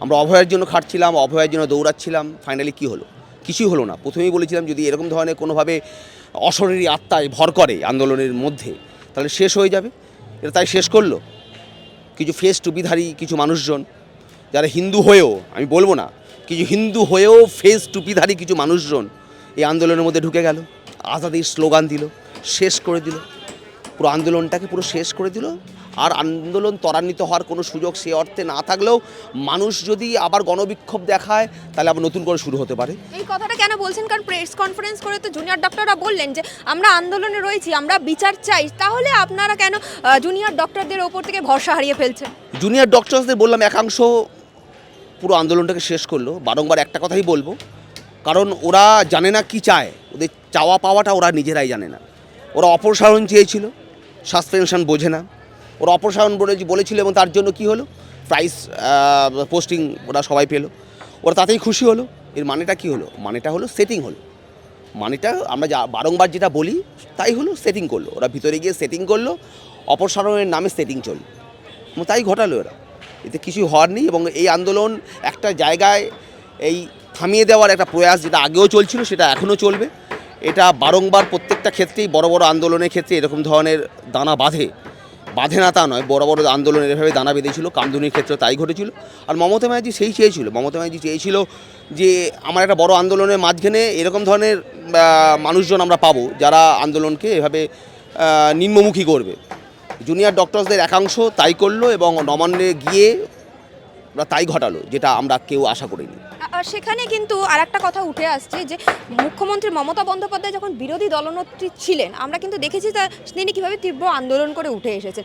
আমরা অভয়ের জন্য খাটছিলাম, অভয়ের জন্য দৌড়াচ্ছিলাম ফাইনালি কি হলো? কিছুই হলো না। প্রথমেই বলেছিলাম যদি এরকম ধরনের কোনোভাবে অশরীরী আত্মায় ভর করে আন্দোলনের মধ্যে, তাহলে শেষ হয়ে যাবে। এটা তাই শেষ করল। কিছু ফেস টুপিধারী কিছু মানুষজন, যারা হিন্দু হয়েও, আমি বলব না, কিছু হিন্দু হয়েও ফেস টুপিধারী কিছু মানুষজন এই আন্দোলনের মধ্যে ঢুকে গেল, আজাদির স্লোগান দিল, শেষ করে দিল। পুরো আন্দোলনটাকে পুরো শেষ করে দিল। আর আন্দোলন ত্বরান্বিত হওয়ার কোনো সুযোগ সে অর্থে না থাকলেও মানুষ যদি আবার গণবিক্ষোভ দেখায় তাহলে আবার নতুন করে শুরু হতে পারে। এই কথাটা কেন বলছেন? কারণ প্রেস কনফারেন্স করে তো জুনিয়র ডক্টররা বললেন যে আমরা আন্দোলনে রয়েছি আমরা বিচার চাই তাহলে আপনারা কেন জুনিয়র ডক্টরদের ওপর থেকে ভরসা হারিয়ে ফেলছেন? জুনিয়র ডক্টরসদের বললাম একাংশ পুরো আন্দোলনটাকে শেষ করল। বারংবার একটা কথাই বলব কারণ ওরা জানে না কি চায়। ওদের চাওয়া পাওয়াটা ওরা নিজেরাই জানে না। ওরা অপসারণ চেয়েছিল সাসপেনশন বোঝে না। ওরা অপসারণ বলে বলেছিল এবং তার জন্য কি হলো? প্রাইস পোস্টিং ওরা সবাই পেল। ওরা তাতেই খুশি হলো। এর মানেটা কি হলো? মানেটা হলো সেটিং হলো। মানেটা আমরা যা বারংবার যেটা বলি, তাই হলো সেটিং করল। ওরা ভিতরে গিয়ে সেটিং করল, অপসারণের নামে সেটিং চলল। তাই ঘটালো এরা। এতে কিছু হওয়ার নেই এবং এই আন্দোলন একটা জায়গায় এই থামিয়ে দেওয়ার একটা প্রয়াস যেটা আগেও চলছিল, সেটা এখনও চলবে। এটা বারংবার প্রত্যেকটা ক্ষেত্রেই বড় বড় আন্দোলনের ক্ষেত্রে এরকম ধরনের দানা বাঁধে। বাঁধে না তা নয়, বড় বড় আন্দোলন এভাবে দানা বেঁধেছিল, কামদুনির ক্ষেত্রে তাই ঘটেছিল। আর মমতা ব্যানার্জি সেই চেয়েছিল, মমতা ব্যানার্জি চেয়েছিল যে আমার একটা বড় আন্দোলনের মাঝখানে এরকম ধরনের মানুষজন আমরা পাবো যারা আন্দোলনকে এভাবে নিম্নমুখী করবে। জুনিয়র ডক্টরসদের একাংশ তাই করল এবং নবান্নে গিয়ে তাই ঘটালো, যেটা আমরা কেউ আশা করিনি। সেখানে কিন্তু আর একটা কথা উঠে আসছে যে মুখ্যমন্ত্রী মমতা বন্দ্যোপাধ্যায় যখন বিরোধী দলনেত্রী ছিলেন, আমরা কিন্তু দেখেছি তা তিনি কীভাবে তীব্র আন্দোলন করে উঠে এসেছেন।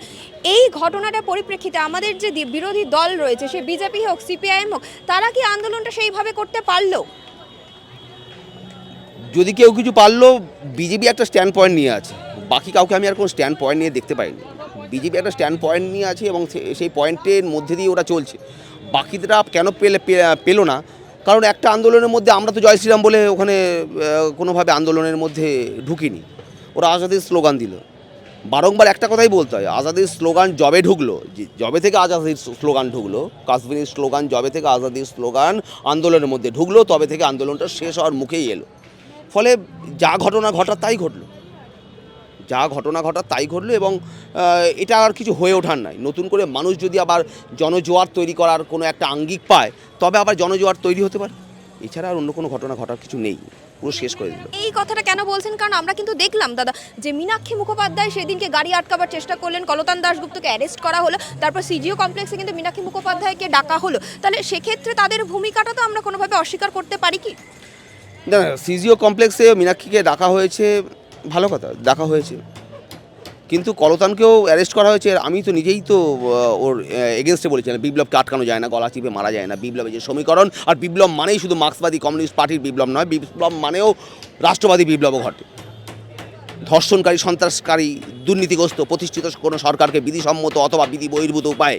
এই ঘটনাটা পরিপ্রেক্ষিতে আমাদের যে বিরোধী দল রয়েছে, সে বিজেপি হোক, সিপিআইএম হোক, তারা কি আন্দোলনটা সেইভাবে করতে পারল? যদি কেউ কিছু পারল, বিজেপি একটা স্ট্যান্ড পয়েন্ট নিয়ে আছে। বাকি কাউকে আমি আর কোনো স্ট্যান্ড পয়েন্ট নিয়ে দেখতে পাইনি। বিজেপি একটা স্ট্যান্ড পয়েন্ট নিয়ে আছে এবং সেই পয়েন্টের মধ্যে দিয়ে ওরা চলছে। বাকিরা কেন পেলে পেল না? কারণ একটা আন্দোলনের মধ্যে আমরা তো জয় শ্রীরাম বলে ওখানে কোনোভাবে আন্দোলনের মধ্যে ঢুকিনি। ওরা আজাদের স্লোগান দিল। বারংবার একটা কথাই বলতে হয়, আজাদির স্লোগান জবে ঢুকলো জবে থেকে আজাদির স্লোগান ঢুকলো, কাশ্মীরের স্লোগান জবে থেকে আজাদির স্লোগান আন্দোলনের মধ্যে ঢুকলো, তবে থেকে আন্দোলনটা শেষ হওয়ার মুখেই এলো। ফলে যা ঘটনা ঘটার তাই ঘটলো। যা ঘটনা ঘটার তাই ঘটলো এবং এটা আর কিছু হয়ে ওঠার নাই। নতুন করে মানুষ যদি আবার জনজোয়ার তৈরি করার কোনো একটা আঙ্গিক পায় তবে আবার জনজোয়ার তৈরি হতে পারে। এছাড়া আর অন্য কোনো ঘটনা ঘটার কিছু নেই। পুরো শেষ করে দিল। এই কথাটা কেন বলছেন? কারণ আমরা কিন্তু দেখলাম দাদা যে মীনাক্ষী মুখোপাধ্যায় সেদিনকে গাড়ি আটকাবার চেষ্টা করলেন কলতান দাশগুপ্তকে অ্যারেস্ট করা হলো তারপর সিজিও কমপ্লেক্সে কিন্তু মীনাক্ষী মুখোপাধ্যায়কে ডাকা হলো। তাহলে সেক্ষেত্রে তাদের ভূমিকাটা তো আমরা কোনোভাবে অস্বীকার করতে পারি কি? না সিজিও কমপ্লেক্সে মীনাক্ষীকে ডাকা হয়েছে ভালো কথা, দেখা হয়েছে। কিন্তু কলতানকেও অ্যারেস্ট করা হয়েছে। আমি তো নিজেই তো ওর এগেনস্টে বলেছিলাম, বিপ্লবকে আটকানো যায় না, গলা চিপে মারা যায় না। বিপ্লবের যে সমীকরণ, আর বিপ্লব মানেই শুধু মার্ক্সবাদী কমিউনিস্ট পার্টির বিপ্লব নয়, বিপ্লব মানেও রাষ্ট্রবাদী বিপ্লবও ঘটে। ধর্ষণকারী, সন্ত্রাসকারী, দুর্নীতিগ্রস্ত, প্রতিষ্ঠিত কোনো সরকারকে বিধিসম্মত অথবা বিধি বহির্ভূত উপায়ে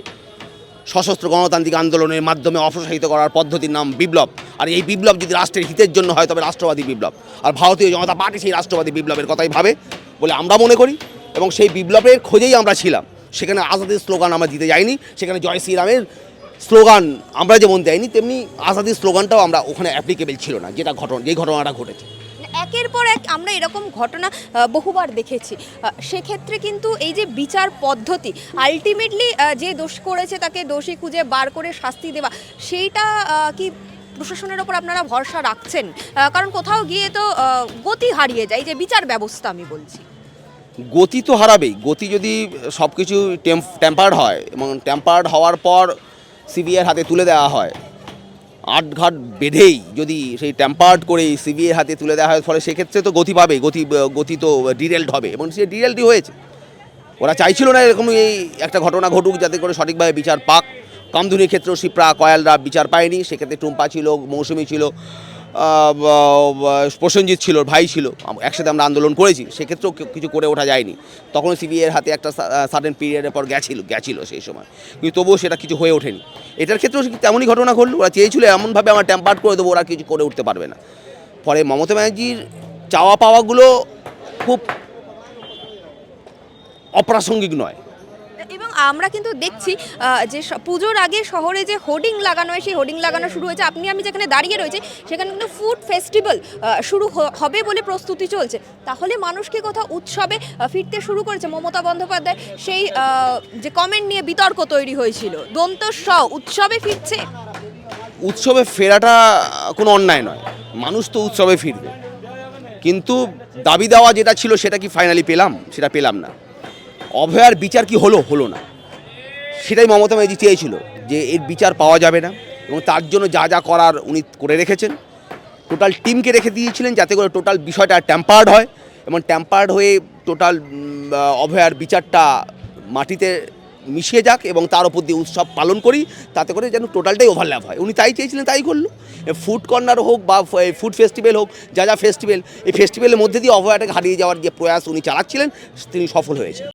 সশস্ত্র গণতান্ত্রিক আন্দোলনের মাধ্যমে অপসারিত করার পদ্ধতির নাম বিপ্লব। আর এই বিপ্লব যদি রাষ্ট্রের হিতের জন্য হয়, তবে রাষ্ট্রবাদী বিপ্লব। আর ভারতীয় জনতা পার্টি সেই রাষ্ট্রবাদী বিপ্লবের কথাই ভাবে বলে আমরা মনে করি। এবং সেই বিপ্লবের খোঁজেই আমরা ছিলাম। সেখানে আজাদের স্লোগান আমরা দিতে যাইনি। সেখানে জয় শ্রীরামের স্লোগান আমরা যেমন দেয়নি, তেমনি আজাদের স্লোগানটাও আমরা ওখানে অ্যাপ্লিকেবল ছিল না, যেটা ঘটনা যেই ঘটনাটা ঘটেছে। একের পর এক আমরা এরকম ঘটনা বহুবার দেখেছি। সেক্ষেত্রে কিন্তু এই যে বিচার পদ্ধতি আলটিমেটলি যে দোষ করেছে তাকে দোষী খুঁজে বার করে শাস্তি দেওয়া, সেইটা কি প্রশাসনের ওপর আপনারা ভরসা রাখছেন? কারণ কোথাও গিয়ে তো গতি হারিয়ে যায় যে বিচার ব্যবস্থা আমি বলছি। গতি তো হারাবেই। গতি যদি সব কিছু টেম্পার্ড হয়, এবং টেম্পার্ড হওয়ার পর সিবিআইয়ের হাতে তুলে দেওয়া হয় আটঘাট বেঁধেই যদি সেই ট্যাম্পার্ড করে সিবিএ হাতে তুলে দেওয়া হয়, ফলে সেক্ষেত্রে তো গতি পাবে, গতি গতি তো ডিরেল্ড হবে এবং সে ডিরেল্ডই হয়েছে। ওরা চাইছিল না এরকম এই একটা ঘটনা ঘটুক যাতে করে সঠিকভাবে বিচার পাক। কামধুনির ক্ষেত্রেও শিপ্রা, কয়ালরা বিচার পায়নি, সেক্ষেত্রে টুম্পা ছিল, মৌসুমি ছিল। প্রসেনজিৎ ছিল, ভাই ছিল একসাথে আমরা আন্দোলন করেছি, সেক্ষেত্রেও কিছু করে ওঠা যায়নি। তখন সিবিআইয়ের হাতে একটা সাডেন পিরিয়ডের পর গেছিল গেছিল সেই সময়। কিন্তু তবুও সেটা কিছু হয়ে ওঠেনি। এটার ক্ষেত্রেও তেমনই ঘটনা ঘটল। ওরা চেয়েছিল এমনভাবে আমার টেম্পার্ড করে দেবো, ওরা কিছু করে উঠতে পারবে না। পরে মমতা ব্যানার্জির চাওয়া পাওয়াগুলো খুব অপ্রাসঙ্গিক নয়। আমরা কিন্তু দেখছি যে পুজোর আগে শহরে যে হোর্ডিং লাগানো হয়, সেই হোর্ডিং লাগানো শুরু হয়েছে। আপনি, আমি যেখানে দাঁড়িয়ে রয়েছে, সেখানে কিন্তু ফুড ফেস্টিভ্যাল শুরু হবে বলে প্রস্তুতি চলছে। তাহলে মানুষ কি কোথাও উৎসবে ফিরতে শুরু করেছে? মমতা বন্দ্যোপাধ্যায় সেই যে কমেন্ট নিয়ে বিতর্ক তৈরি হয়েছিল। দন্ত স উৎসবে ফিরছে? উৎসবে ফেরাটা কোনো অন্যায় নয়। মানুষ তো উৎসবে ফিরবে। কিন্তু দাবি দেওয়া যেটা ছিল, সেটা কি ফাইনালি পেলাম? সেটা পেলাম না। অভয়ার বিচার কি হলো? হলো না। সেটাই মমতা ব্যানার্জি চেয়েছিল যে এর বিচার পাওয়া যাবে না এবং তার জন্য যা যা করার উনি করে রেখেছেন। টোটাল টিমকে রেখে দিয়েছিলেন যাতে করে টোটাল বিষয়টা ট্যাম্পার্ড হয় এবং ট্যাম্পার্ড হয়ে টোটাল অভয়ার বিচারটা মাটিতে মিশিয়ে যাক এবং তার উপর দিয়ে উৎসব পালন করি, তাতে করে যেন টোটালটাই ওভারল্যাপ হয়। উনি তাই চেয়েছিলেন, তাই করল। ফুড কর্নার হোক বা ফুড ফেস্টিভ্যাল হোক, যা যা ফেস্টিভ্যাল এই ফেস্টিভ্যালের মধ্যে দিয়ে অভয়াটাকে হারিয়ে যাওয়ার যে প্রয়াস উনি চালাচ্ছিলেন, তিনি সফল হয়েছেন।